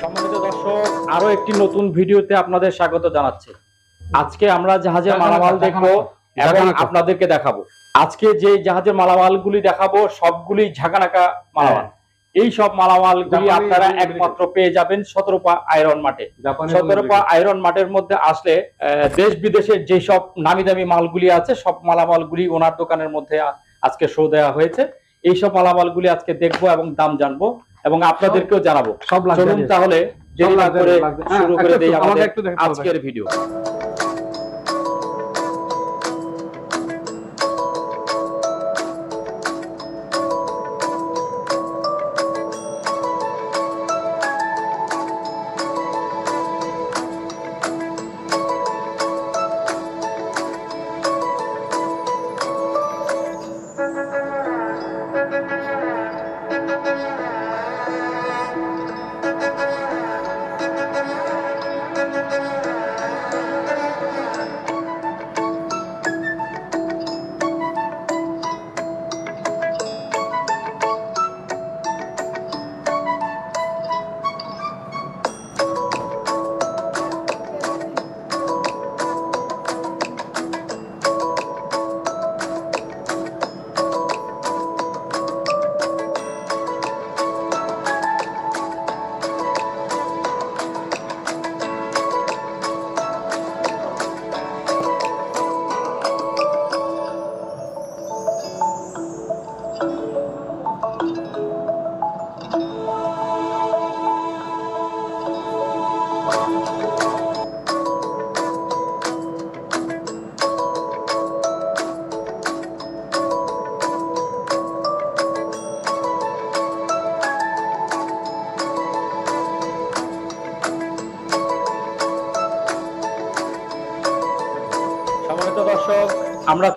সম্মানিত দর্শক আরও একটি নতুন ভিডিওতে আপনাদের স্বাগত জানাচ্ছি। আজকে আমরা জাহাজের মালামাল দেখব এবং আপনাদেরকে দেখাবো। আজকে যে জাহাজের মালামালগুলি দেখাবো সবগুলি ঝাঁকানাকা মালামাল। এই সব মালামালগুলি আপনারা একমাত্র পেয়ে যাবেন সতেরোপা আয়রন মাঠে। সতেরোপা আয়রন মাঠের মধ্যে আসলে দেশ বিদেশের যে সব নামি দামি মালগুলি আছে সব মালামালগুলি ওনার দোকানের মধ্যে আজকে শো দেওয়া হয়েছে। এই সব মালামালগুলি আজকে দেখব এবং দাম জানব। এবং আপনাদেরকেও জানাব। সব চলুন লাগবে তাহলে করে শুরু করে দেই আমাদের একটু দেখো আজকের ভিডিও।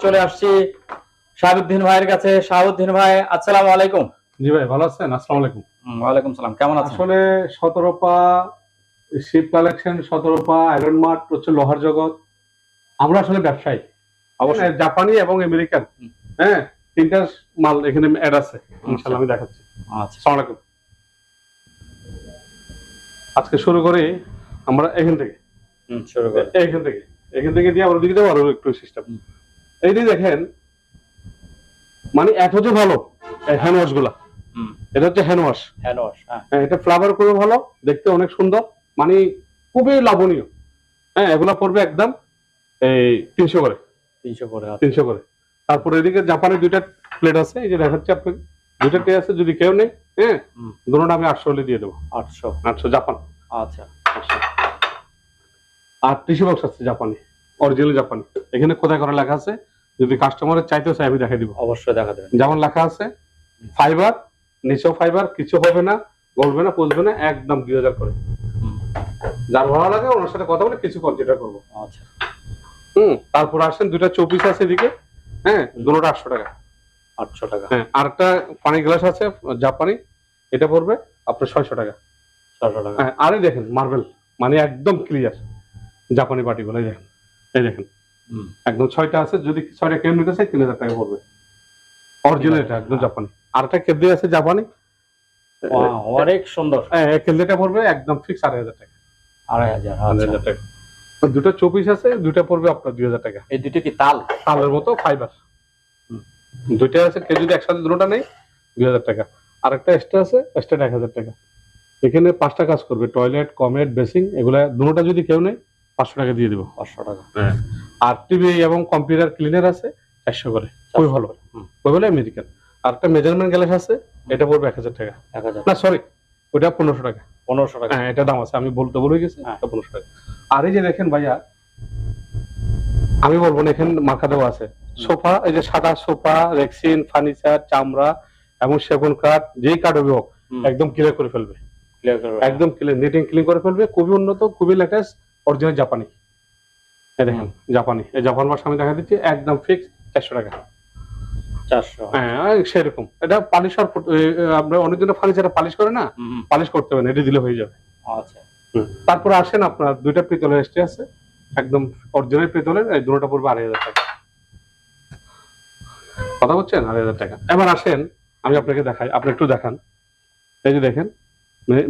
চলে আসছি শাহাবুদ্দিন ভাইয়ের কাছে। শাহাবুদ্দিন ভাই আসসালামু আলাইকুম। জি ভাই ভালো আছেন? আসসালামু আলাইকুম। ওয়ালাইকুম সালাম। কেমন আছেন? আসলে সতেরো পা শিপ কালেকশন সতেরো পা আয়রন মার্ট হচ্ছে লোহার জগৎ। আমরা আসলে ব্যবসায়ী। অবশ্যই। হ্যাঁ, জাপানি এবং আমেরিকান। হ্যাঁ তিনটা মাল এখানে অ্যাড আছে। ইনশাল্লাহ আমি দেখাচ্ছি। আচ্ছা। আসসালামু আলাইকুম। আজকে শুরু করি আমরা এখান থেকে। হুম, শুরু করে। এইখান থেকে। এখান থেকে দিয়ে আমরা দিকে যাব আরও একটু সিস্টেম হুম। এই যে দেখেন মানে এত যে ভালো হ্যান্ড ওয়াশগুলা। এটা হচ্ছে হ্যান্ড ওয়াশ হ্যান্ড ওয়াশ হ্যাঁ। এটা ফ্লাভার করে ভালো দেখতে অনেক সুন্দর মানে খুবই লাভনীয় হ্যাঁ এগুলা পড়বে একদম এই তিনশো করে। তিনশো করে। তিনশো করে। তারপরে এদিকে জাপানের দুইটা প্লেট আছে এই যে দেখাচ্ছি আপনাকে। দুইটা টে আছে যদি কেউ নেই হ্যাঁ। দুটোটা আমি আটশো হলে দিয়ে দেবো। আটশো। আটশো জাপান। আচ্ছা। আর টিস্যু বক্স আছে জাপানি। অরিজিনাল জাপান এখানে কোথায় করে লেখা আছে? যদি কাস্টমারের চাইতে চাই আমি দেখাই দিব। অবশ্যই দেখা দেবেন যেমন লেখা আছে ফাইবার নিচেও ফাইবার কিছু হবে না গলবে না পচবে না একদম দুই হাজার করে। যার ভালো লাগে ওনার সাথে কথা বলে কিছু কনসিডার করব। আচ্ছা। হুম তারপর আসেন দুইটা চৌপিস আছে এদিকে। হ্যাঁ দুটোটা আটশো টাকা। আটশো টাকা। হ্যাঁ আর একটা পানি গ্লাস আছে জাপানি। এটা পড়বে আপনার ছয়শো টাকা। ছশো টাকা। হ্যাঁ আরে দেখেন মার্বেল। মানে একদম ক্লিয়ার জাপানি পার্টিগুলো এই দেখেন। এই দেখেন। একদম ছয়টা আছে যদি ছয়টা কেউ নিতে চাই তিন হাজার টাকা পড়বে। অরিজিনাল এটা একদম জাপানি। আর একটা কেদ্দি আছে জাপানি। অনেক সুন্দর। হ্যাঁ কেদ্দিটা পড়বে একদম ফিক্স আড়াই হাজার টাকা। আড়াই হাজার আড়াই আচ্ছা হাজার টাকা। দুটো চৌপিস আছে দুটো পড়বে আপনার দুই হাজার টাকা। এই দুটো কি তাল? তালের মতো ফাইবার দুইটা আছে কেউ যদি একসাথে দুটোটা নেই দুই হাজার টাকা। আর একটা এক্সট্রা আছে এক্সট্রা এক হাজার টাকা। এখানে পাঁচটা কাজ করবে টয়লেট কমেট বেসিং এগুলা দুটোটা যদি কেউ নেই পাঁচশো টাকা দিয়ে দিব। পাঁচশো টাকা। আর টিভি এবং কম্পিউটার ক্লিনার আছে চারশো করে। খুবই ভালো। ওই বলে আমেরিকান আর একটা মেজারমেন্ট গ্যালাস আছে এটা পড়বে এক হাজার টাকা। এক হাজার। না সরি ওটা পনেরোশো টাকা। পনেরোশো টাকা। হ্যাঁ এটা দাম আছে আমি বলতে বলে গেছি হ্যাঁ। পনেরোশো টাকা। আর এই যে দেখেন ভাইয়া আমি বলব না এখানে মার্কা দেওয়া আছে। সোফা এই যে সাদা সোফা রেক্সিন ফার্নিচার চামড়া এবং সেগুন কাঠ যেই কাঠ হবে হোক একদম ক্লিয়ার করে ফেলবে। একদম ক্লিয়ার নিটিং ক্লিন করে ফেলবে। খুবই উন্নত খুবই লেটেস্ট অরিজিনাল জাপানি। এই দেখেন জাপানি। এই জাপান ভাষা আমি দেখা দিচ্ছি একদম ফিক্স চারশো টাকা। চারশো। হ্যাঁ সেরকম। এটা পালিশ আর আমরা অনেকজনের ফার্নিচার পালিশ করে না পালিশ করতে হবে না এটা দিলে হয়ে যাবে। আচ্ছা। তারপরে আসেন আপনার দুইটা পিতলের স্টে আছে একদম অরিজিনাল পিতলের এই দুটোটা পড়বে আড়াই হাজার টাকা। কথা বলছেন? আড়াই হাজার টাকা। এবার আসেন আমি আপনাকে দেখাই আপনি একটু দেখান। এই যে দেখেন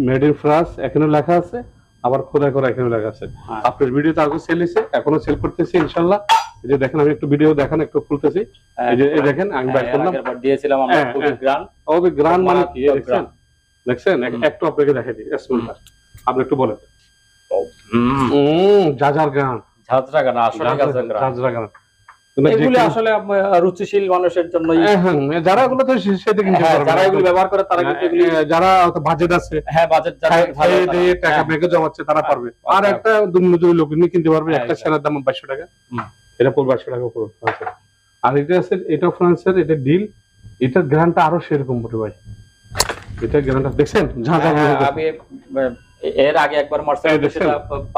মেড ইন ফ্রান্স এখানে লেখা আছে আবার খোদাই করা এখানে লেখা আছে হ্যাঁ। আপনার ভিডিও তো আগে সেল হয়েছে এখনও সেল করতেছি ইনশাল্লাহ এই যে দেখেন আমি একটু ভিডিও দেখান একটু খুলতেছি এই যে এই দেখেন আমি হ্যাঁ, করলাম একবার দিয়েছিলাম আমরা হ্যাঁ, খুবই হ্যাঁ। গ্রান ওই গ্রান মানে কি দেখেন দেখছেন দেখছেন একটু আপনাকে দেখাই দিই স্মেলটা আপনি একটু বলেন হুম উম, জাজার গান ঝাজরা গান আসলে গ্রান জাজরা গান মানে এগুলি আসলে রুচিশীল মানুষের জন্য হ্যাঁ, হ্যাঁ, যারা এগুলো তো সেটা কিনতে হ্যাঁ, পারবে যারা না। ব্যবহার করে তারা কিন্তু যারা বাজেট আছে হ্যাঁ বাজেট খাই- দিয়ে টাকা ব্যাগে জমাচ্ছে তারা পারবে। পারবে। আর একটা দুর্নীতি লোক কিনতে পারবে একটা সেনার দাম টাকা। এটা পড়বে টাকা পড়বে আর এটা আছে এটা ফ্রান্সের এটা ডিল এটার আরও সেরকম পড়বে ভাই। এটা গ্রানটা দেখছেন? আমি এর আগে একবার এই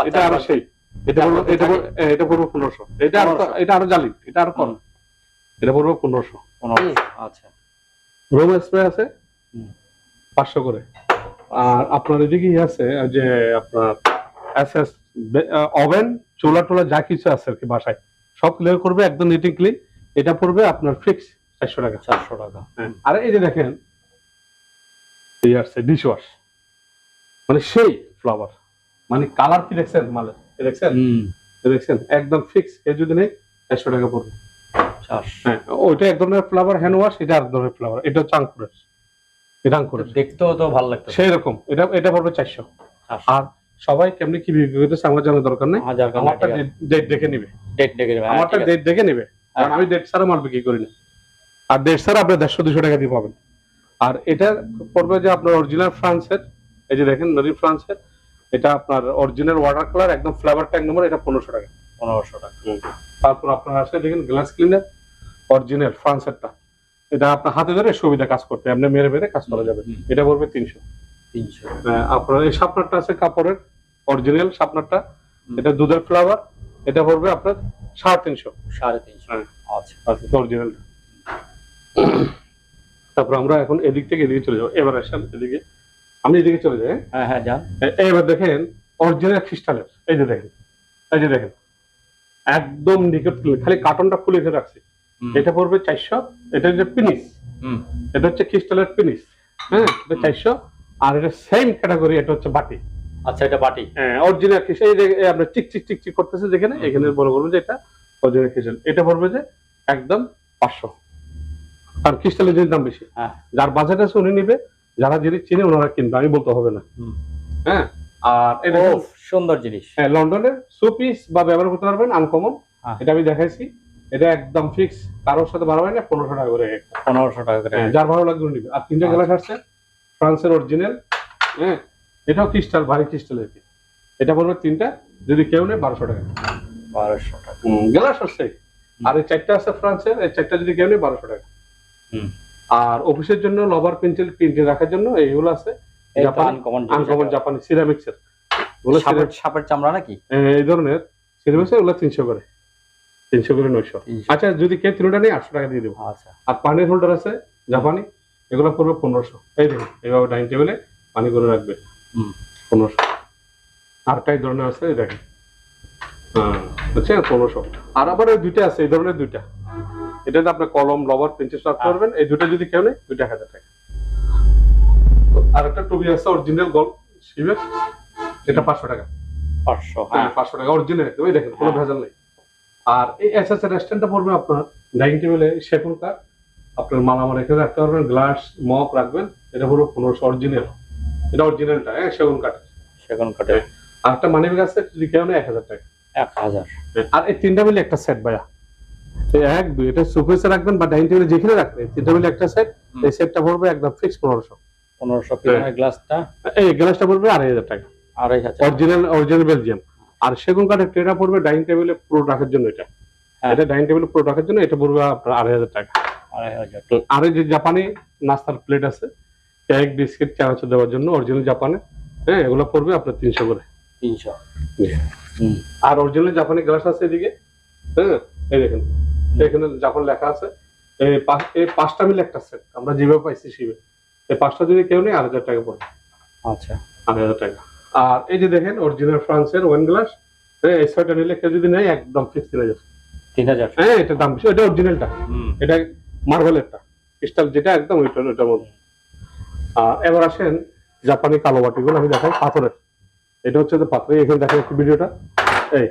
এটা আরও সেই। এটা পড়বে এটা এটা পড়বে পনেরোশো। এটা আরও এটা আরও জালি এটা আরও কম। এটা পড়বে পনেরোশো। আচ্ছা। রোম স্প্রে আছে? পাঁচশো করে। আর আপনার এদিকে আছে যে আপনার এসএস ওভেন চুলা টোলা যা কিছু আছে আর কি বাসায় সব ক্লিয়ার করবে একদম নিটিং ক্লিন এটা পড়বে আপনার ফিক্স চারশো টাকা। চারশো টাকা। আর এই যে দেখেন এই আসছে ডিশ ওয়াশ মানে সেই ফ্লাওয়ার মানে কালার কি দেখছেন? মালে এ দেখছেন দেখছেন একদম ফিক্স এ যদি নেই চারশো টাকা পড়বে। হ্যাঁ ওইটা এক ধরনের ফ্লাওয়ার হ্যান্ড ওয়াশ এটা এক ধরনের ফ্লাওয়ার এটা হচ্ছে আঙ্কুরের এটা আঙ্কুরের দেখতেও তো ভালো লাগতো সেই রকম এটা এটা পড়বে চারশো। আর সবাই কেমনি কি বিক্রি করতেছে আমার জানার দরকার নেই। আমারটা ডেট দেখে নিবে। ডেট হ্যাঁ, আমারটা ডেট দেখে নিবে। কারণ আমি ডেট ছাড়া মাল বিক্রি করি না আর ডেট ছাড়া আপনি দেড়শো দুশো টাকা দিয়ে পাবেন। আর এটা পড়বে যে আপনার অরিজিনাল ফ্রান্সের এই যে দেখেন নরি ফ্রান্সের এটা আপনার অরিজিনাল ওয়াটার কালার একদম ফ্লেভার ট্যাগ নম্বর এটা পনেরোশো টাকা। পনেরোশো টাকা। তারপর আপনার আসলে দেখেন গ্লাস ক্লিনার অরিজিনাল ফ্রান্সেরটা এটা আপনার হাতে ধরে সুবিধা কাজ করতে আপনি মেরে মেরে কাজ করা যাবে। এটা পড়বে তিনশো। তিনশো। আপনার এই শাপনারটা আছে কাপড়ের অরিজিনাল শাপনারটা। হুম। এটা দুধের ফ্লাওয়ার এটা পড়বে আপনার সাড়ে তিনশো। সাড়ে তিনশো। হ্যাঁ। আচ্ছা। অরিজিনাল তারপর আমরা এখন এদিক থেকে এদিকে চলে যাব। এবার আসেন এদিকে। আমি এদিকে চলে যাই হ্যাঁ? হ্যাঁ যান। এবার দেখেন অরিজিনাল খ্রিস্টানের এই যে দেখেন এই যে দেখেন একদম নিকট খালি কার্টনটা খুলে রেখে রাখছি। এটা পড়বে চারশো এটা হচ্ছে পিনিস এটা হচ্ছে ক্রিস্টালের পিনিস হ্যাঁ এটা চারশো আর এটা সেম ক্যাটাগরি এটা হচ্ছে বাটি। আচ্ছা এটা বাটি। হ্যাঁ অরিজিনাল খ্রিস্টাল এই যে আপনার চিক চিক চিক চিক করতেছে যেখানে এখানে বড় করব যে এটা অরিজিনাল খ্রিস্টাল এটা পড়বে যে একদম পাঁচশো। আর ক্রিস্টালের জিনিস দাম বেশি হ্যাঁ। যার বাজেট আছে উনি নিবে যারা জিনিস চিনে ওনারা কিনবে আমি বলতে হবে না। হ্যাঁ? আর এটা সুন্দর জিনিস। হ্যাঁ লন্ডনের সুপিস বা ব্যবহার করতে পারবেন আনকমন। এটা আমি দেখাইছি। এটা একদম ফিক্স কারোর সাথে বাড়াবে না পনেরোশো টাকা করে পনেরোশো টাকা করে। হ্যাঁ, যার ভালো লাগবে নিবে। আর তিনটা আচ্ছা। গ্লাস আসছে ফ্রান্সের অরিজিনাল হ্যাঁ? এটাও ক্রিস্টাল ভারী ক্রিস্টাল আর এটা পড়বে তিনটা যদি কেউ নেই বারোশো টাকা। বারোশো টাকা। গ্লাস আসছে আর এই চারটা আছে ফ্রান্সের এই চারটা যদি কেউ নেই বারোশো টাকা। হুম। আর অফিসের জন্য লবার পেন্সিল প্রিন্টে রাখার জন্য এইগুলো আছে। এই আনকমন আনকমন জাপানি সিরামিক্সের সাপের চামড়া নাকি? এই ধরনের সিরামিক্স ওগুলো তিনশো করে। তিনশো করে নয়শো। আচ্ছা যদি কেউ তিনটা নেই আটশো টাকা দিয়ে দেবো। আচ্ছা। আর পানির হোল্ডার আছে জাপানি এগুলো পড়বে পনেরোশো। এই দেখুন এইভাবে ডাইনিং টেবিলে পানি করে রাখবে। হুম। পনেরোশো। আরেকটা এই ধরনের আছে দেখেন। হ্যাঁ বুঝছেন পনেরোশো। আর আবার ওই দুইটা আছে এই ধরনের দুইটা। এটাতে আপনার কলম রবার পেন্সিল হ্যাঁ। পারবেন এই দুটো যদি কেউ নেই দুইটা হাজার টাকা। আর একটা টুবি আছে অরিজিনাল গল শিবের এটা পাঁচশো টাকা। পাঁচশো হ্যাঁ। হ্যাঁ পাঁচশো টাকা অরিজিনাল ওই দেখেন কোনো হ্যাঁ। ভেজাল নেই। আর এই এস এস রেস্টুরেন্টটা পড়বে আপনার ডাইনিং টেবিলে সেগুন কাঠ। আপনার মালামাল এখানে রাখতে পারবেন গ্লাস মগ রাখবেন। এটা পুরো পনেরোশো অরিজিনাল এটা অরিজিনালটা হ্যাঁ সেগুন কাঠ সেগুন কাঠে আর একটা মানি ব্যাগ আছে যদি কেউ নেই এক হাজার টাকা। এক হাজার। আর এই তিনটা মিলে একটা সেট ভাইয়া। এক দুই এটা সুপেসে রাখবেন বা ডাইনিং টেবিলে যেখানে রাখবেন এই তিনটা একটা সেট। এই সেটটা পড়বে একদম ফিক্স পনেরোশো। পনেরোশো গ্লাসটা? এই গ্লাসটা পড়বে আড়াই হাজার টাকা। আড়াই হাজার অরিজিনাল অরিজিনাল বেলজিয়াম আর সেগুন কাঠের ট্রেটা পড়বে ডাইনিং টেবিলে পুরো রাখার জন্য এটা। হ্যাঁ। এটা ডাইনিং টেবিলে পুরো রাখার জন্য এটা পড়বে আপনার আড়াই হাজার টাকা। আর যে জাপানি নাস্তার প্লেট আছে কেক বিস্কিট চানাচুর দেওয়ার জন্য অরিজিনাল জাপানে হ্যাঁ এগুলো পড়বে আপনার তিনশো করে। তিনশো। আর অরিজিনাল জাপানি গ্লাস আছে এদিকে হ্যাঁ এই দেখেন। এখানে যখন লেখা আছে এই পাঁচটা মিলে একটা সেট আমরা যেভাবে পাইছি শিবে এই পাঁচটা যদি কেউ নেই আট হাজার টাকা পড়বে আচ্ছা। আট হাজার টাকা। আর এই যে দেখেন অরিজিনাল ফ্রান্সের ওয়ান গ্লাস এই ছয়টা নিলে কেউ যদি নেয় একদম ফিক্স তিন হাজার। তিন হাজার। হ্যাঁ এটা দাম বেশি। এটা অরিজিনালটা এটা মার্বেলেরটা। ক্রিস্টাল যেটা একদম ওইটা ওইটার মধ্যে আর এবার আসেন জাপানি কালো বাটিগুলো আমি দেখাই পাথরের। এটা হচ্ছে যে পাথর। এখানে দেখেন একটু ভিডিওটা। এই।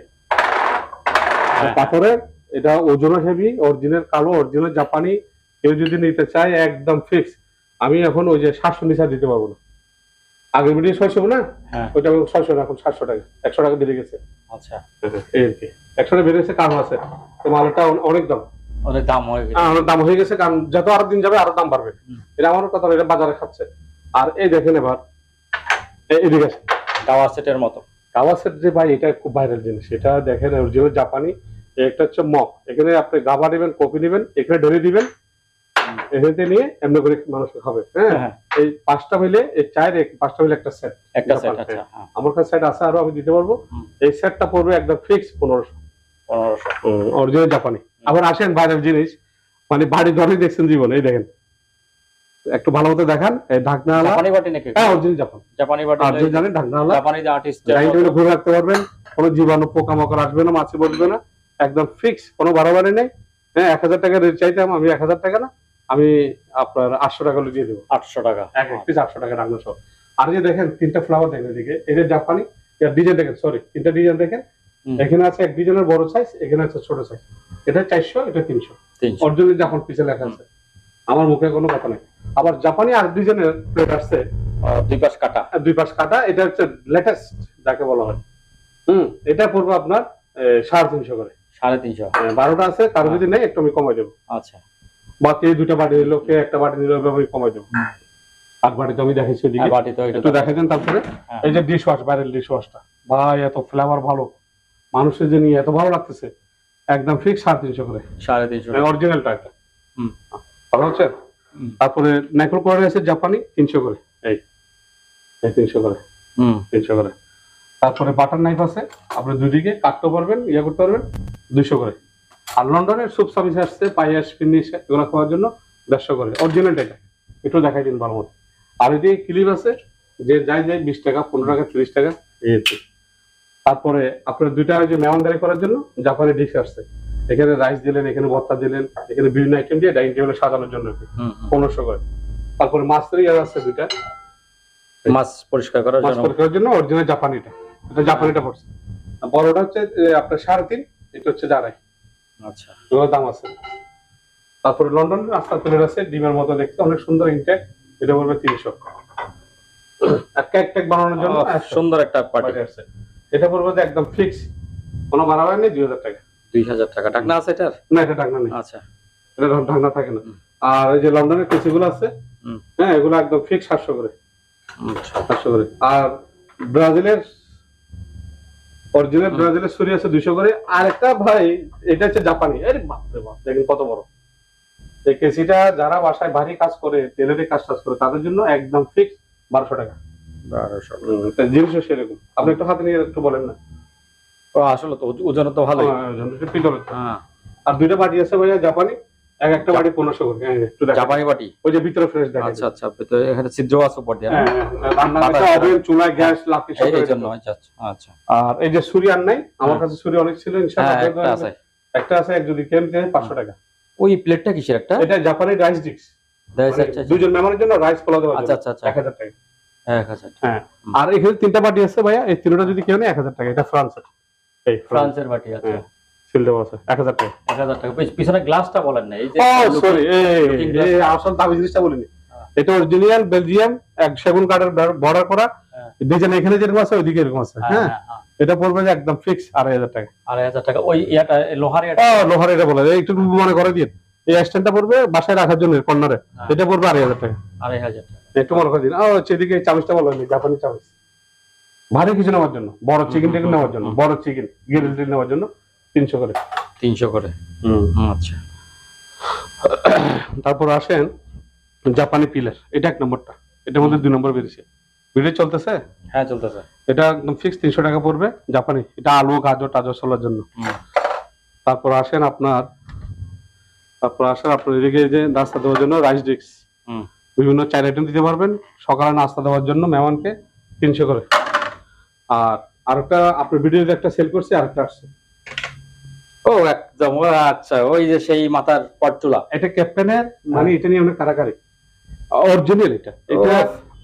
হ্যাঁ। পাথরের এটা ওজনও হেভি অরিজিনাল কালো অরিজিনাল জাপানি কেউ যদি নিতে চায় একদম ফিক্স আমি এখন ওই যে সাতশো নিচা দিতে পারব না। আগের ভিডিও ছয়শো না? হ্যাঁ। ওইটা ছয়শো এখন সাতশো টাকা একশো টাকা বেড়ে গেছে। আচ্ছা। এই আর কি। একশো টাকা বেড়ে গেছে কারণ আছে। তো মালটা অনেক দাম। অনেক দাম হয়ে গেছে। হ্যাঁ, অনেক দাম হয়ে গেছে কারণ যত আরও দিন যাবে আরও দাম বাড়বে। এটা আমার কথা এটা বাজারে খাচ্ছে। আর এই দেখেন এবার এদিকে আসেন। টাওয়ার সেটের মতো। কাওয়াসের যে ভাই এটা খুব ভাইরাল জিনিস। এটা দেখেন অরিজিনাল জাপানি। একটা হচ্ছে মগ। এখানে আপনি গাবা নেবেন কপি নেবেন এখানে ঢেলে দিবেন এখানে নিয়ে এমনি করে মানুষ খাবে হ্যাঁ? হ্যাঁ এই পাঁচটা হইলে এই চায়ের পাঁচটা হইলে একটা সেট একটা সেট আচ্ছা হ্যাঁ। আমার কাছে সেট আছে আরও আমি দিতে পারব। এই সেটটা পড়বে একদম ফিক্স পনেরোশো। পনেরোশো। অরিজিনাল জাপানি আবার আসেন ভাইরাল জিনিস মানে বাড়ি ধরে দেখছেন জীবন এই দেখেন। একটু ভালো মতো দেখান এই ঢাকনা জাপানি বাটি নাকি হ্যাঁ অরিজিনাল জাপান জাপানি বাটি আর জানেন ঢাকনা জাপানি যে আর্টিস্ট ঘুরে রাখতে পারবেন কোনো জীবাণু পোকামাকড় আসবে না মাছি বসবে না। একদম ফিক্স কোনো বাড়াবাড়ি নেই। হ্যাঁ এক হাজার টাকা রেট চাইতাম আমি এক হাজার টাকা না আমি আপনার আটশো টাকা দিয়ে দেবো। আটশো টাকা। এক এক পিস আটশো টাকা রান্না সহ। আর যে দেখেন তিনটা ফ্লাওয়ার দেখেন এদিকে। এটা জাপানি ডিজাইন দেখেন সরি তিনটা ডিজাইন দেখেন। এখানে আছে এক ডিজাইনের বড় সাইজ এখানে আছে ছোট সাইজ এটা চারশো এটা তিনশো। অরিজিনাল জাপান পিছে লেখা আছে। আমার মুখে কোনো কথা নেই। আবার জাপানি আর ডিজাইনের প্লেট আসছে দুই পাশ কাটা। দুই পাশ কাটা এটা হচ্ছে লেটেস্ট যাকে বলা হয়। হুম এটা পড়বে আপনার সাড়ে তিনশো করে। সাড়ে তিনশো। এ, বারোটা আছে কারও যদি নেই একটু আমি কমাই দেবো। আচ্ছা। বা কে দুইটা বাটি নিল কে একটা বাটি নিল আমি কমাই দেবো। হুম। আট বাটি তো আমি দেখাইছি হ্যাঁ, ওদিকে বাটি তো একটু দেখাই দেন তারপরে। হ্যাঁ। এই যে ডিশ ওয়াশ বাইরের ডিশ ওয়াশটা ভাই এত ফ্লেভার ভালো। মানুষের যে নিয়ে এত ভালো লাগতেছে একদম ফিক্স সাড়ে তিনশো করে। সাড়ে তিনশো। অরিজিনালটা এটা। হুম। ভালো হচ্ছে? তারপরে নাইকল কোয়ার আছে জাপানি তিনশো করে। এই এই তিনশো করে। হুম। তিনশো করে। তারপরে বাটার নাইফ আছে। আপনি দুদিকে কাটতে পারবেন ইয়ে করতে পারবেন। দুইশো করে। আর লন্ডনের সুপ সার্ভিস আসছে পাইয়াস ফিনিশ এগুলো খাওয়ার জন্য দেড়শো করে। অরিজিনালটা এটা একটু দেখাই দিন ভালো মতো। আর এদিকে ক্লিপ আছে যে যাই যাই বিশ টাকা পনেরো টাকা তিরিশ টাকা এই তারপরে আপনার দুইটা যে মেহমানদারি করার জন্য জাপানি ডিশ আসছে। এখানে রাইস দিলেন এখানে ভর্তা দিলেন এখানে বিভিন্ন আইটেম দিয়ে ডাইনিং টেবিলে সাজানোর জন্য। পনেরোশো করে। তারপরে মাছের ইয়ার আছে দুইটা। মাছ পরিষ্কার করার জন্য? পরিষ্কারের জন্য অরিজিনাল জাপানিটা। এটা জাপানিটা পড়ছে। বড়টা হচ্ছে আপনার সাড়ে তিন। এটা হচ্ছে যে আচ্ছা। এগুলোর দাম আছে। তারপরে লন্ডন রাস্তা প্লেট আছে ডিমের মতো দেখতে অনেক সুন্দর ইনটেক। এটা বলবে তিনশো। আর বানানোর জন্য সুন্দর একটা পার্টি। আছে। এটা বলব যে একদম ফিক্স কোনো বাড়াবার নেই দুই হাজার টাকা। দুই হাজার টাকা। টাকা আছে এটার? না এটা ঢাকনা নেই। আচ্ছা। এটা ঢাকনা থাকে না। আর এই যে লন্ডনের কুচিগুলো আছে। হ্যাঁ এগুলো একদম ফিক্স সাতশো করে। আচ্ছা। সাতশো করে। আর ব্রাজিলের অরিজিনাল ব্রাজিলের ছুরি আছে দুইশো করে। আর একটা ভাই এটা হচ্ছে জাপানি। আরে বাপরে বাপ দেখেন কত বড়। এই কেসিটা যারা বাসায় ভারী কাজ করে টেলারে কাজ টাজ করে তাদের জন্য একদম ফিক্স বারোশো টাকা। জিনিসও সেরকম। আপনি একটু হাতে নিয়ে একটু বলেন না। ও, আসলে তো ওজ- ওজন তো হ্যাঁ, একটু পিতলের। হ্যাঁ। আর দুইটা বাটি আছে ভাইয়া জাপানি। এক একটা বাটি পনেরোশো করে হ্যাঁ, একটু জাপানি বাটি? ওই যে ভিতরে ফ্রেশ দেখা। আচ্ছা আচ্ছা তো এখানে ছিদ্র আছে উপর দিয়ে না? হ্যাঁ, হ্যাঁ, রান্না আছে। গ্যাস লাকড়ি সব জন্য আচ্ছা আচ্ছা আচ্ছা। আর এই যে ছুরি আর নাই আমার। কাছে ছুরি অনেক ছিল ইনশাআল্লাহ একটা আছে। একটা আছে এক যদি কেন কেন পাঁচশো টাকা। ওই প্লেটটা কিসের একটা? এটা জাপানি রাইস ডিক্স আচ্ছা। দুজন মেহমানের জন্য রাইস দেওয়া আচ্ছা আচ্ছা আচ্ছা। এক হাজার টাকা। হ্যাঁ। আর এখানে তিনটা বাটি আছে ভাইয়া এই তিনটা যদি কেউ এক হাজার টাকা। এটা ফ্রান্সের। ফ্রান্সের বাটি আচ্ছা। আছে এক হাজার টাকা। এক হাজার টাকা। পিছনে গ্লাসটা বলেন না এই যে ও সরি এই আসল দামি জিনিসটা বলিনি। হ্যাঁ। এটা অরিজিনাল বেলজিয়াম এক সেগুন কাঠের বর্ডার করা। হ্যাঁ। ডিজাইন এখানে যেরকম আছে ওইদিকে এরকম আছে হ্যাঁ। এটা পড়বে যে একদম ফিক্স আড়াই হাজার টাকা। আড়াই হাজার টাকা। ওই ইয়াটা লোহার ইয়াটা? ও লোহার এটা বলে। একটু মনে করে দিন। এই স্ট্যান্ডটা পড়বে বাসায় রাখার জন্য কর্নারে। এটা পড়বে আড়াই হাজার টাকা। একটু মনে করে দিন। ও সেদিকে এই চামচটা বলো জাপানি চামচ। ভারী কিছু নেওয়ার জন্য বড় চিকেন টিকেন নেওয়ার জন্য বড় চিকেন গ্রিল নেওয়ার জন্য। তিনশো করে। তিনশো করে? আচ্ছা। তারপর আসেন জাপানি পিলার এটা এক নম্বরটা। এটার মধ্যে দুই নম্বর বেরিয়েছে। ভিডিও চলতেছে? হ্যাঁ চলতেছে। এটা একদম ফিক্স তিনশো টাকা পড়বে জাপানি। এটা আলু গাজর টাজর চলার জন্য। তারপর আসেন আপনার তারপর আসেন আপনার এদিকে যে নাস্তা দেওয়ার জন্য রাইস ডিক্স হুম। বিভিন্ন চার আইটেম দিতে পারবেন। সকালে নাস্তা দেওয়ার জন্য মেহমানকে তিনশো করে। আর আরেকটা আপনার ভিডিওতে একটা সেল করছি আরেকটা আসছে। ও একদম ও আচ্ছা ওই যে সেই মাথার পটচুলা। এটা ক্যাপ্টেনের মানে এটা নিয়ে অনেক কারাকারি অরিজিনাল এটা। এটা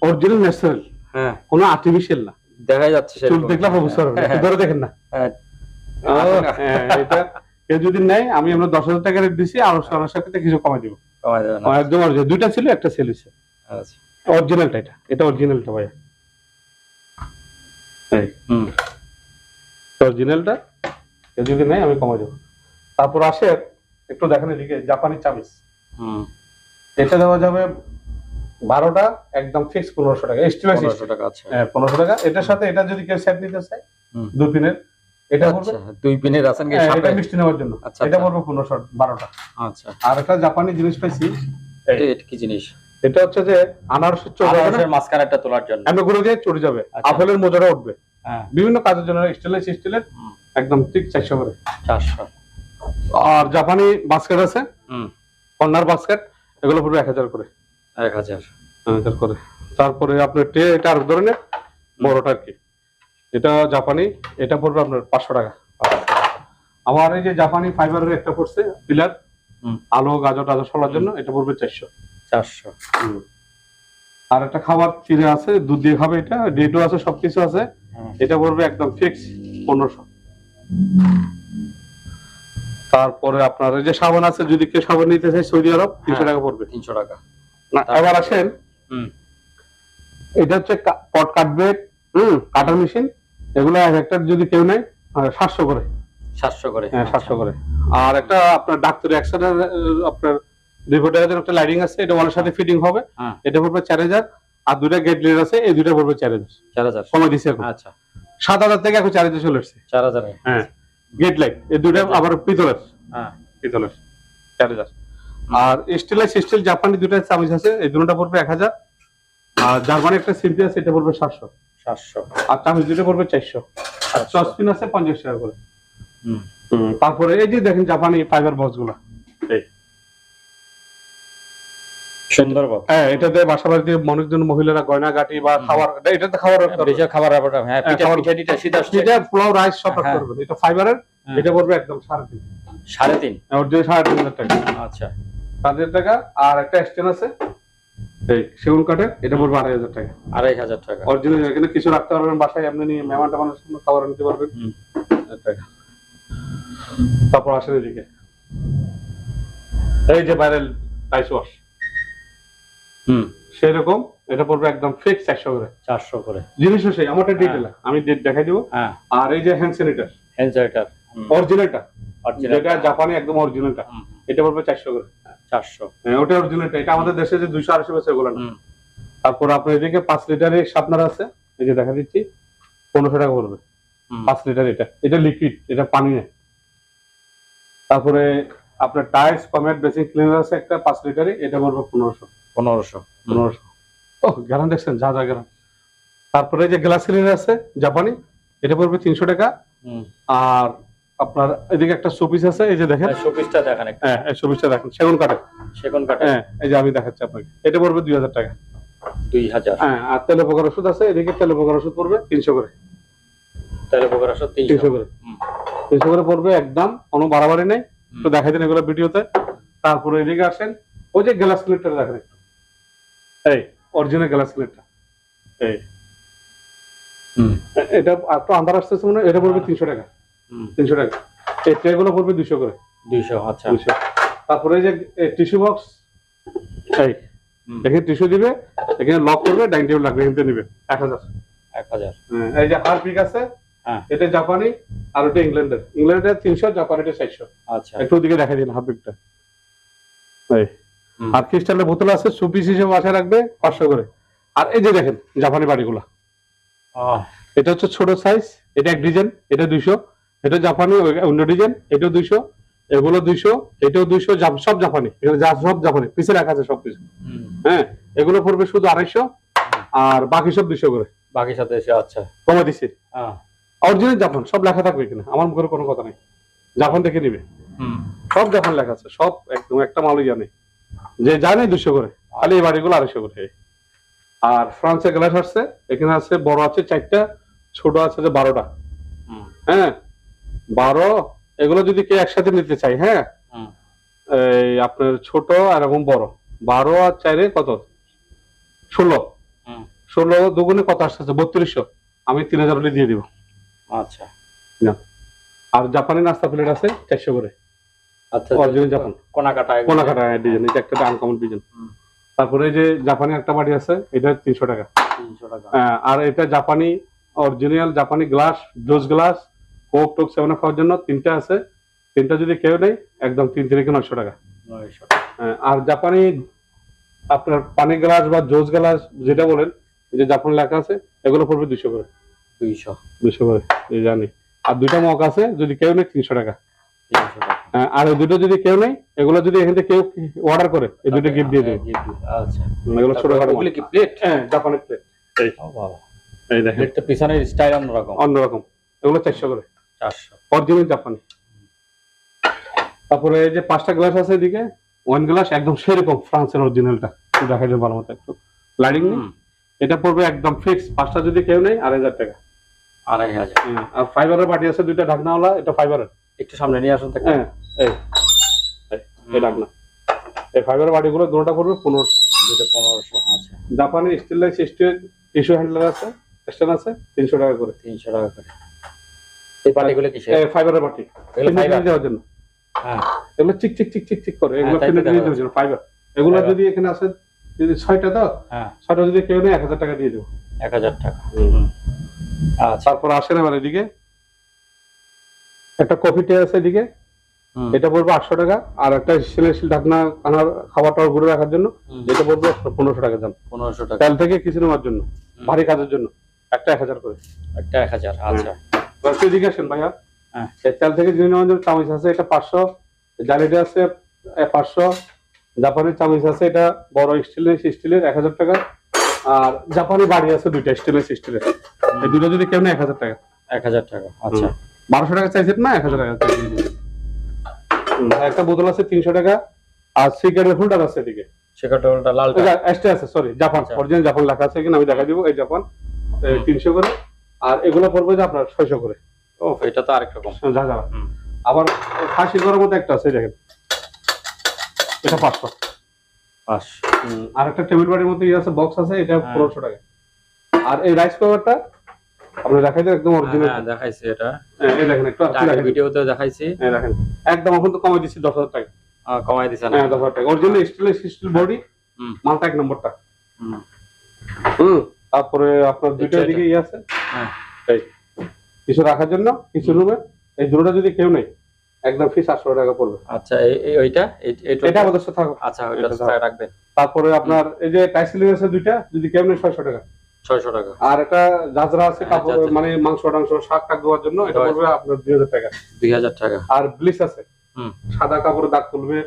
অরিজিনাল ন্যাচারাল। হ্যাঁ। কোনো আর্টিফিশিয়াল না। দেখা যাচ্ছে চুল সেরকম। অবসর হ্যাঁ, ধরে দেখেন না। হ্যাঁ। ও, হ্যাঁ, এটা কেউ যদি নেয় আমি আমরা দশ হাজার টাকা রেট দিছি আর ওনার সাথে কিছু কমাই দিব। না। একদম original। দুইটা ছিল একটা সেল হয়েছে। আচ্ছা। অরিজিনালটা এটা। এটা অরিজিনালটা ভাইয়া। অরিজিনালটা কেউ যদি নেয় আমি কমাই দেবো। তারপর আসে একটু দেখেন এদিকে জাপানি হুম। এটা দেওয়া যাবে বারোটা একদম ফিক্স পনেরোশো টাকা। এস্টিমেট পনেরোশো টাকা আছে হ্যাঁ পনেরোশো টাকা। এটার সাথে এটা যদি কেউ সেট নিতে চায় হুম। দুই পিনের এটা পড়বে আচ্ছা দুই পিনের আছেন কি হ্যাঁ, এটা মিষ্টি নেওয়ার জন্য। আচ্ছা, এটা আচ্ছা। পড়বে পনেরোশো বারোটা। আচ্ছা। আর একটা জাপানি জিনিস পাইছি এটা- কি জিনিস? এটা হচ্ছে যে আনারসের চোখ আনারসের মাঝখানেরটা তোলার জন্য। দিয়ে চড়ে যাবে। আচ্ছা। আপেলের মোজারা উঠবে। বিভিন্ন কাজের জন্য স্টিলের স্টিলের। একদম ঠিক চারশো করে। চারশো। আর জাপানি বাস্কেট আছে। হুম। কর্নার বাস্কেট এগুলো পড়বে এক হাজার করে। এক হাজার। হাজার করে। তারপরে আপনার ট্রে এটা আর ধরনের বড়টা আর কি এটা জাপানি এটা পড়বে আপনার পাঁচশো টাকা। আমার এই যে জাপানি ফাইবারের একটা পড়ছে পিলার। হুম। আলো গাজর টাজর সলার জন্য এটা পড়বে চারশো। চারশো। আর একটা খাবার চিড়ে আছে দুধ দিয়ে খাবে এটা ডেটও আছে সবকিছু আছে। এটা পড়বে একদম ফিক্স পনেরোশো। তারপরে আপনার যে সাবান আছে যদি কেউ সাবান নিতে চায় সৌদি আরব তিনশো হ্যাঁ। টাকা পড়বে। তিনশো টাকা। না এবার আসেন। এটা হচ্ছে পট কাটবে হুম কাটার মেশিন। এগুলো এক একটা যদি কেউ নেয় সাতশো করে। সাতশো করে। হ্যাঁ সাতশো করে। আর একটা আপনার ডাক্তারি একসাথে আপনার দুই ফুট টাকার একটা লাইটিং আছে এটা ওয়ালের সাথে ফিটিং হবে। হ্যাঁ। এটা পড়বে চার হাজার আর দুটা গেট লিড আছে এই দুটা পড়বে চার হাজার। চার হাজার। কমে দিছে আচ্ছা। সাত হাজার থেকে এখন চার হাজার চলে এসছে চার হাজার হ্যাঁ গেট লাইট এই দুটা আবার পিতলের। হ্যাঁ। পিতলের চার হাজার। আর স্টিলের স্টিল জাপানি দুটা চামিচ আছে এই দুটোটা পড়বে এক হাজার। আর জার্মানি একটা সিম্পি আছে এটা পড়বে সাতশো। সাতশো। আর চামিচ দুটো পড়বে চারশো। আর চসপিন আছে পঞ্চাশ টাকা করে। হুম। তারপরে এই যে দেখেন জাপানি ফাইবার বক্সগুলা এই সুন্দরবন হ্যাঁ এটাতে বাসা বাড়িতে মহিলারা গয়না গাটি বা খাবার এটাতে খাবার বেশি খাবার হ্যাঁ পিঠা পোলাও রাইস সব হ্যাঁ। এটা ফাইবারের হ্যাঁ। এটা পড়বে একদম সাড়ে তিন। সাড়ে তিন? ওর জন্য সাড়ে তিন হাজার টাকা। আচ্ছা। সাত হাজার টাকা আর একটা স্ট্যান্ড আছে এই সেগুন কাঠের এটা পড়বে আড়াই হাজার টাকা। আড়াই হাজার টাকা। এখানে কিছু রাখতে পারবেন বাসায় আপনি নিয়ে মেহমান টেমানের জন্য খাবার নিতে পারবেন। টাকা। তারপর আসেন এদিকে। এই যে ভাইরাল রাইস ওয়াশ হুম। সেইরকম এটা পড়বে একদম ফিক্স চারশো করে। চারশো করে। জিনিসও সেই আমারটা ডিটেল আমি ডেট দেখাই দিব। হ্যাঁ। আর এই যে হ্যান্ড স্যানিটার হ্যান্ড স্যানিটার অরিজিনালটা অরিজিনাল যেটা জাপানি একদম অরিজিনালটা এটা পড়বে চারশো করে। চারশো। হ্যাঁ, ওটা অরিজিনালটা এটা আমাদের দেশে যে দুইশো আড়াইশো বছর ওগুলো না। তারপর আপনার এদিকে পাঁচ লিটারের শার্পনার আছে। এই যে দেখা দিচ্ছি পনেরোশো টাকা পড়বে। পাঁচ লিটার এটা। এটা লিকুইড এটা পানি নেই তারপরে আপনার টাইলস কমেট বেসিং ক্লিনার আছে একটা পাঁচ লিটারে। এটা পড়বে পনেরোশো। পনেরোশো পনেরোশো। ও গ্যারান দেখছেন যা যা গ্যারান। তারপরে এই যে গ্লাস ক্লিনার আছে জাপানি এটা পড়বে তিনশো টাকা। হুম। আর আপনার এদিকে একটা শোপিস আছে এই যে দেখেন। শোপিসটা দেখান হ্যাঁ এই শোপিসটা দেখেন সেগুন কাঠের। সেগুন কাঠে হ্যাঁ এই যে আমি দেখাচ্ছি আপনাকে। এটা পড়বে দুই হাজার টাকা। দুই হাজার। হ্যাঁ আর তেলে পোকার ওষুধ আছে এদিকে তেলে পোকার ওষুধ পড়বে তিনশো করে। পোকার আসো তিনশো। করে। তিনশো করে পড়বে একদম কোনো বাড়াবাড়ি নেই। দেখাই দেন এগুলো ভিডিওতে। তারপরে এদিকে আসেন ওই যে গ্লাস ক্লিপটা দেখেন। এই অরিজিনাল গ্লাস ক্লিপটা এই। এটা একটু আন্দার আসতেছে মনে এটা পড়বে তিনশো টাকা। হুম। তিনশো টাকা। এই ট্রেগুলো পড়বে দুশো করে। দুইশো আচ্ছা। দুশো তারপরে এই যে টিস্যু বক্স এই এখানে টিস্যু দিবে এখানে লক করবে ডাইনিং টেবিল লাগবে এখানে নিবে। এক হাজার। এক হাজার। হ্যাঁ, এই যে হারপিক আছে হ্যাঁ। এটা জাপানি আর ওটা ইংল্যান্ডের। ইংল্যান্ডের তিনশো জাপানিটা চারশো। আচ্ছা। একটু ওদিকে দেখা দিন হারপিকটা এই। আর ক্রিস্টালের বোতল আছে সুপিস হিসেবে বাসায় রাখবে পাঁচশো করে। আর এই যে দেখেন জাপানি বাড়িগুলা। এটা হচ্ছে ছোট সাইজ এটা এক ডিজাইন এটা দুইশো এটা জাপানি অন্য ডিজাইন এটাও দুইশো এগুলো দুইশো এটাও দুইশো সব জাপানি যা সব জাপানি পিছে রাখা আছে সব কিছু। হ্যাঁ এগুলো পড়বে শুধু আড়াইশো আর বাকি সব দুইশো করে। বাকি সাথে এসে আচ্ছা। কমে দিচ্ছি অরিজিনাল জাপান সব লেখা থাকবে কিনা আমার মুখের কোনো কথা নেই। জাপান থেকে নিবে। সব জাপান লেখা আছে সব একদম একটা মালই জানে। যে জানে দুশো করে খালি এই বাড়িগুলো আড়াইশো করে। আর ফ্রান্সে গ্লাস আসছে এখানে আছে বড় আছে চারটা ছোট আছে যে বারোটা। হ্যাঁ বারো এগুলো যদি কেউ একসাথে নিতে চাই হ্যাঁ? এই আপনার ছোট আর এরকম বড়। বারো আর চারে কত? ষোলো। ষোলো দুগুণে কত আসতেছে? বত্রিশশো। আমি তিন হাজার দিয়ে দিব। আচ্ছা। আর জাপানি নাস্তা প্লেট আছে চারশো করে। আচ্ছা Original জাপান। কোনা কাটা ডিজাইন এটা একটা আনকমন ডিজাইন তারপরে যে জাপানি একটা বাড়ি আছে এটা তিনশো টাকা। তিনশো টাকা। আর এটা জাপানি অরিজিনাল জাপানি গ্লাস জোস গ্লাস কোক টোক সেভেন খাওয়ার জন্য তিনটা আছে। তিনটা যদি কেউ নেই একদম তিন থেকে নয়শো টাকা। আর জাপানি আপনার পানি গ্লাস বা জোস গ্লাস যেটা বলেন এই যে জাপানি লেখা আছে এগুলো পড়বে দুইশো করে। দুইশো। দুইশো করে জানি। আর দুইটা মগ আছে যদি কেউ নেই তিনশো টাকা। তিনশো টাকা। আর এই দুটো যদি কেউ নেই এগুলো যদি এখান থেকে কেউ অর্ডার করে এই দুটো গিফট দিয়ে দেবে। আচ্ছা। এগুলো ছোটখাটো ওগুলি কি প্লেট হ্যাঁ জাপানি প্লেট এই এই দেখেন। প্লেটটা পিছনের স্টাইল অন্যরকম। অন্যরকম। এগুলো চারশো করে। চারশো। অরিজিনাল জাপানি তারপরে এই যে পাঁচটা গ্লাস আছে এদিকে ওয়ান গ্লাস একদম সেরকম ফ্রান্সের অরিজিনালটা দেখাই দেবো ভালো মতো একটু। লাইটিং নেই। এটা পড়বে একদম ফিক্স পাঁচটা যদি কেউ নেই আড়াই হাজার টাকা। আড়াই হাজার। আর ফাইবারের বাটি আছে দুইটা ঢাকনাওয়ালা এটা ফাইবারের একটু সামনে নিয়ে আসুন হ্যাঁ। এই এই, এই ফাইবারের বাটিগুলো পড়বে পনেরোশো। দুটো পনেরোশো আচ্ছা। জাপানি স্টিল টিস্যু হ্যান্ডেল আছে স্ট্যান্ড আছে তিনশো টাকা করে। তিনশো টাকা করে। এই পাটিগুলো কিসের? ফাইবারের বাটি। ফাইবার দেওয়ার জন্য। হ্যাঁ। এগুলো চিক চিক চিক চিক চিক করে এগুলো তাই তো ফিনিশিং দেখা দেওয়ার জন্য ফাইবার এগুলো যদি এখানে আছে যদি ছয়টা দাও হ্যাঁ। ছয়টা যদি কেউ নেই এক হাজার টাকা দিয়ে দেবো। এক হাজার টাকা। আচ্ছা। তারপর আসেন আবার এদিকে। একটা কফি টে আছে এদিকে। এটা পড়বে আটশো টাকা আর একটা স্টিলের ঢাকনা কানার খাবার টাবার ঘুরে রাখার জন্য এটা পড়বে পনেরোশো টাকা দাম পনেরোশো টাকা। তেল থেকে কিছু নেওয়ার জন্য ভারী কাজের জন্য একটা এক হাজার করে। একটা এক হাজার আচ্ছা। একটু এদিকে আসেন ভাইয়া হ্যাঁ। তেল থেকে জিনিস নেওয়ার জন্য চামিচ আছে এটা পাঁচশো জালিটা আছে পাঁচশো জাপানি চামিচ আছে এটা বড় স্টিলের স্টিলের এক হাজার টাকা আর জাপানি বাড়ি আছে দুইটা স্টিলের স্টিলের এই দুটো যদি কেউ নেই এক হাজার টাকা। এক হাজার টাকা আচ্ছা। বারোশো টাকা চাইছেন না এক হাজার টাকা চাইছেন। একটা বোতল আছে তিনশো টাকা আর সিগারেট হোল্ডার আছে এদিকে। এক্সট্রা আছে সরি জাপান আচ্ছা। অরিজিনাল জাপান লেখা আছে কিনা আমি দেখা দিব এই জাপান তিনশো করে আর এগুলো পড়বে যে আপনার ছয়শো করে। ও এটা তো আরেক রকম। যা যা। আবার খাসি করার মতো একটা আছে দেখেন। এটা পাঁচশো। পাঁচ আর একটা টেবিল বাড়ির মতো ইয়ে আছে বক্স আছে এটা হ্যাঁ। পনেরোশো টাকা। আর এই রাইস কুকারটা আপনি দেখাই দেন একদম অরিজিনাল হ্যাঁ দেখাইছি এটা। এই দেখেন একটু আপনি দেখেন। ভিডিওতে দেখাইছি। এই দেখেন। একদম এখন তো কমাই দশ হাজার টাকা। আহ, কমাই দিছে না। হ্যাঁ দশ হাজার টাকা। অরিজিনাল স্টিলের স্টিল বডি হুম। মালটা এক নম্বরটা। হুম, হুম তারপরে আপনার দুইটা দিকে ইয়ে আছে। হ্যাঁ। এই কিছু রাখার জন্য কিছু রুমে। এই দুটোটা যদি কেউ নেই একদম ফিস আটশো টাকা পড়বে। আচ্ছা এই ওইটা? এটা আমাদের সাথে থাকো। আচ্ছা ওইটা রাখবেন। তারপরে আপনার এই যে টাইসিলিং আছে দুইটা যদি কেউ নেই ছয়শো টাকা। ছয়শো টাকা। আর একটা আছে হ্যাঁ, কাপড় মানে মাংস টাংস শাক টাক ধোয়ার জন্য এটা পড়বে আপনার দুই হাজার টাকা। দুই হাজার টাকা। আর ব্লিচ আছে। সাদা কাপড়ে দাগ তুলবে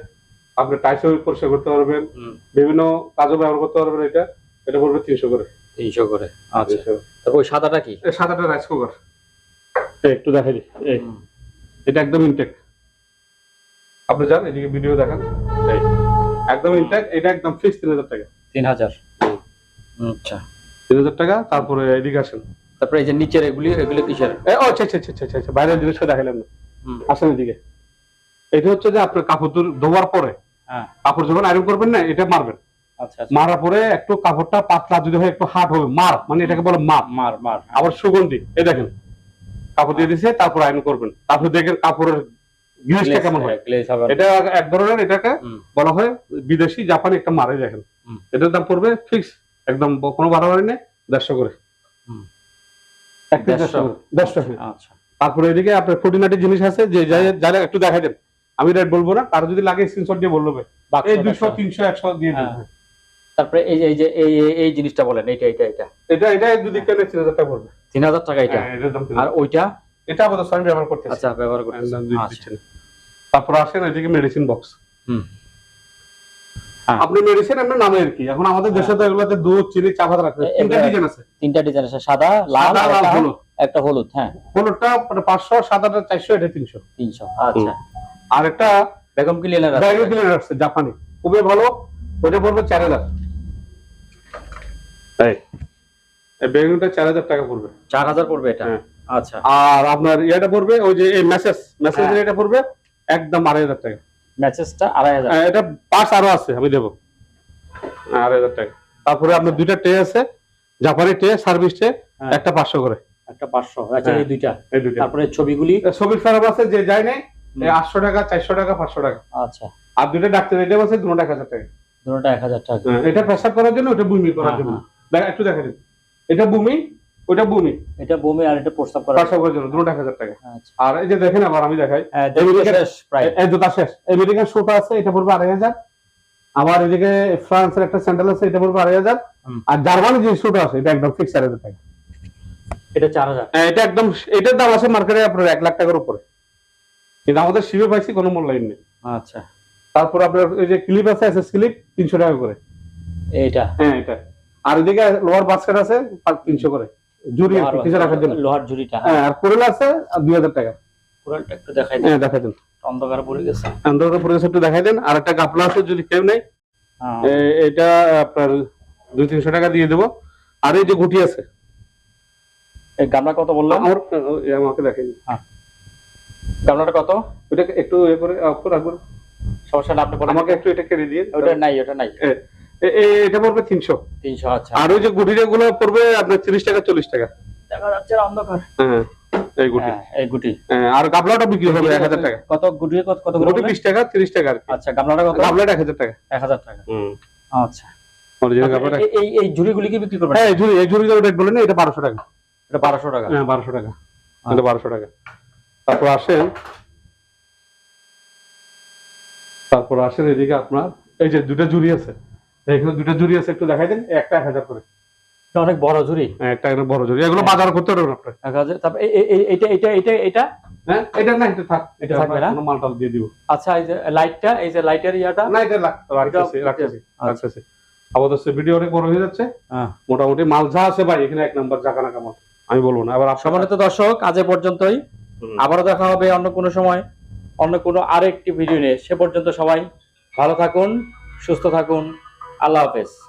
আপনি টাইসও পরিষ্কার করতে পারবেন বিভিন্ন কাজও ব্যবহার করতে পারবেন এটা এটা পড়বে তিনশো করে। তিনশো করে। আচ্ছা। তারপর ওই সাদাটা কি? সাদাটা রাইস কুকার একটু দেখাই দিই। এটা একদম ইনটেক আপনি যান এদিকে ভিডিও দেখান। একদম ইনটেক এটা একদম ফিক্স তিন হাজার টাকা। তিন হাজার। আচ্ছা। তিন হাজার টাকা তারপরে এদিকে আসেন। তারপরে এই যে নিচের এগুলি এগুলি কিসের? ও আচ্ছা আচ্ছা আচ্ছা আচ্ছা আচ্ছা বাইরের জিনিসটা দেখাইলাম না। আসেন এদিকে। এটা হচ্ছে যে আপনার কাপড় ধোয়ার পরে। হ্যাঁ। কাপড় যখন আয়রন করবেন না এটা মারবেন। আচ্ছা আচ্ছা। মারার পরে একটু কাপড়টা পাতলা যদি হয় একটু হার্ড হবে মার। মানে এটাকে বলে মাপ মার মার আবার সুগন্ধি। এই দেখেন কাপড় দিয়ে দিছে তারপর আয়রন করবেন। তারপর দেখেন কাপড়ের জিনিসটা কেমন হয়। না। এটা এক ধরনের এটাকে বলা হয় বিদেশি জাপানি একটা মারে দেখেন। এটার দাম পড়বে ফিক্স একদম কোনো বাড়াবাড়ি নেই দেড়শো করে। দেড়শো হ্যাঁ। আচ্ছা। তারপরে এদিকে আপনার খুঁটিনাটি জিনিস আছে যে যাই- যারা একটু দেখাই দেন। আমি রেট বলব না কারও যদি লাগে স্ক্রিনশট দিয়ে বলবে এই দুশো তিনশো একশো দিয়ে দিন। হ্যাঁ। তারপরে এই যে এই যে এই এই- জিনিসটা বলেন এইটা এটা এটা এটা এটা যদি কেন তিন হাজার টাকা পড়বে। তিন হাজার টাকা এটা? হ্যাঁ, আর ওইটা? এটা আমাদের আমি ব্যবহার করতেছি। আচ্ছা ব্যবহার করতে আচ্ছা। তারপর আসেন এদিকে মেডিসিন বক্স হুম। হ্যাঁ। আপনি মেডিসিন আপনার নামে আর কি। এখন আমাদের দেশে তো এগুলোতে দুধ চিনি চা পাতা রাখতে এ- তিনটা ডিজাইন আছে। তিনটা ডিজাইন আছে। সাদা লাল হলুদ। একটা হলুদ হ্যাঁ। হলুদটা মানে পাঁচশো সাদাটা চারশো এটা তিনশো। তিনশো আচ্ছা। আর একটা বেগম ক্লিনার ব্যাগের ক্লিনার আসছে জাপানি। খুবই ভালো। ওটা পড়বে চার হাজার। এই এই বেগুনটা চার হাজার টাকা পড়বে। চার হাজার পড়বে এটা? হ্যাঁ। আচ্ছা। আর আপনার ইয়েটা পড়বে ওই যে এই মেসেজ মেসেজের হ্যাঁ। এটা পড়বে একদম আড়াই হাজার টাকা। ম্যাচেসটা আড়াই হাজার হ্যাঁ, এটা পাঁচ আরও আছে আমি দেবো। আড়াই হাজার টাকা। তারপরে আপনার দুইটা ট্রে আছে জাপানি টে সার্ভিস টে হ্যাঁ। একটা পাঁচশো করে। একটা পাঁচশো আচ্ছা হ্যাঁ। এই দুইটা। এই দুইটা। তারপরে ছবিগুলি? ছবির খারাপ আছে যে যায় নাই। আটশো টাকা চারশো টাকা পাঁচশো টাকা। আচ্ছা। আর দুইটা ডাক্তার এটা আছে দুটো এক হাজার টাকা। দুটোটা এক হাজার টাকা। এটা পেশাব করার জন্য ওটা বমি করার জন্য। দেখ একটু দেখা দিন এটা বমি ওটা বমি? এটা বমি আর এটা প্রস্তাব করা পেশাব করার জন্য দুটো এক হাজার টাকা আচ্ছা। আর এই যে দেখেন আবার আমি দেখাই। হ্যাঁ, শেষ এই জুতা শেষ। আমেরিকান আছে এটা পড়বে আড়াই হাজার। আবার এদিকে ফ্রান্সের একটা স্যান্ডেল আছে এটা পড়বে আড়াই হাজার। হুম। আর জার্মানি যে আছে এটা একদম ফিক্স টাকা এটা চার হাজার। হ্যাঁ, এটা একদম এটার দাম আছে মার্কেটে আপনার এক লাখ টাকার উপরে। কিন্তু আমাদের শিবে পাইছি কোনো মূল্যায়ন নেই। আচ্ছা। তারপর আপনার এই যে ক্লিপ আছে এসএস ক্লিপ তিনশো টাকা করে। এইটা। হ্যাঁ এটা। আর এদিকে লোয়ার বাস্কেট আছে তিনশো করে। জুরি কিছু রাখার জন্য। লোহার ঝুড়িটা হ্যাঁ। আর কোরেল আছে দুই হাজার টাকা। পুরানটা একটু দেখাই দেন। হ্যাঁ দেখা দেন অন্ধকার পড়ে গেছে। আন্ডার পরিবেশ একটু দেখাই দেন। আর একটা গাপলা আছে যদি কেউ নেই হ্যাঁ। এটা আপনার দুই তিনশো টাকা দিয়ে দেবো। আর এই যে গুটি আছে এই গামলা কত বললাম আমার আমাকে দেখেন গামলাটা কত? ওটা একটু এ করে অফ করে রাখবেন সমস্যা না আপনি বলেন আমাকে একটু এটা কেড়ে দিয়ে ওটা নাই ওটা নাই। এটা পড়বে তিনশো। তিনশো আচ্ছা। আর ওই যে গুটিটা গুলো পড়বে আপনার তিরিশ টাকা চল্লিশ টাকা। দেখা যাচ্ছে অন্ধকার। হ্যাঁ এই গুটি। হ্যাঁ এই গুটি। হ্যাঁ, আর গাবলাটা বিক্রি হবে এক হাজার টাকা। কত গুটি কত কত গুটি বললেন? বিশ টাকা তিরিশ টাকা আচ্ছা গামলাটা কত? গাবলাটা এক হাজার টাকা। এক হাজার টাকা। হুম। আচ্ছা। অরিজিনাল গাবলাটা এই- এই এই ঝুড়িগুলি কি বিক্রি করবেন? হ্যাঁ ঝুড়ি এই রেট এটা টাকা। এটা বারোশো টাকা? হ্যাঁ বারোশো টাকা। এটা বারোশো টাকা। তারপর আসেন। তারপর আসেন এদিকে আপনার এই যে দুটো জুড়ি আছে। এখানে দুটো জুড়ি আছে একটু দেখাই দেন। একটা এক হাজার করে। অনেক বড় হ্যাঁ, একটা বড় জুড়ি এগুলো বাজার করতে পারবেন আপনার। এক হাজার। তারপর এটা হ্যাঁ এটা না এটা থাক। এটা থাকবে না? মালটাল দিয়ে দিব। আচ্ছা এই যে লাইটটা এই যে লাইটের ইয়াটা? না এটা রাখ- রাখতেছি রাখতেছি আচ্ছা। রাখতেছি। ভিডিও অনেক বড় হয়ে যাচ্ছে। হ্যাঁ। মোটামুটি মাল যা আছে ভাই এখানে এক নম্বর জাকা না কামাল। আমি বলব না। আবার সম্মানিত দর্শক আজ পর্যন্তই। আবারও দেখা হবে অন্য কোনো সময় অন্য কোনো আরেকটি ভিডিও নিয়ে। সে পর্যন্ত সবাই ভালো থাকুন সুস্থ থাকুন। আল্লাহ হাফেজ